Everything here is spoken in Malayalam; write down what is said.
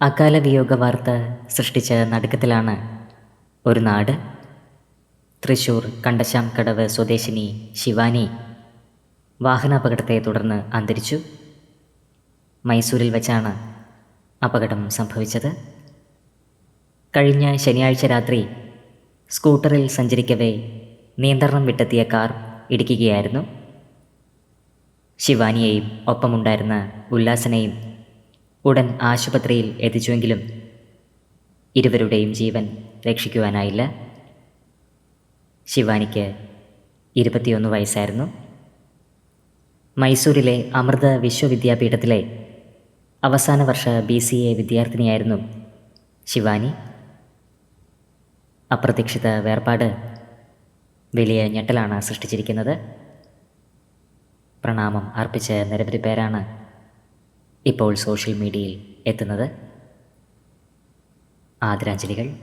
അകാല വിയോഗ വാർത്ത സൃഷ്ടിച്ച നടുക്കത്തിലാണ് ഒരു നാട്. തൃശൂർ കണ്ടശാം കടവ് സ്വദേശിനി ശിവാനി വാഹനാപകടത്തെ തുടർന്ന് അന്തരിച്ചു. മൈസൂരിൽ വെച്ചാണ് അപകടം സംഭവിച്ചത്. കഴിഞ്ഞ ശനിയാഴ്ച രാത്രി സ്കൂട്ടറിൽ സഞ്ചരിക്കവേ നിയന്ത്രണം വിട്ടെത്തിയ കാർ ഇടിക്കുകയായിരുന്നു. ശിവാനിയെയും ഒപ്പമുണ്ടായിരുന്ന ഉല്ലാസനെയും ഉടൻ ആശുപത്രിയിൽ എത്തിച്ചുവെങ്കിലും ഇരുവരുടെയും ജീവൻ രക്ഷിക്കുവാനായില്ല. ശിവാനിക്ക് ഇരുപത്തിയൊന്ന് വയസ്സായിരുന്നു. മൈസൂരിലെ അമൃത വിശ്വവിദ്യാപീഠത്തിലെ അവസാന വർഷ ബി സി എ വിദ്യാർത്ഥിനിയായിരുന്നു ശിവാനി. അപ്രതീക്ഷിത വേർപാട് വലിയ ഞെട്ടലാണ് സൃഷ്ടിച്ചിരിക്കുന്നത്. പ്രണാമം അർപ്പിച്ച നിരവധി പേരാണ് ഇപ്പോൾ സോഷ്യൽ മീഡിയയിൽ എത്തുന്നത് ആദരാഞ്ജലികൾ.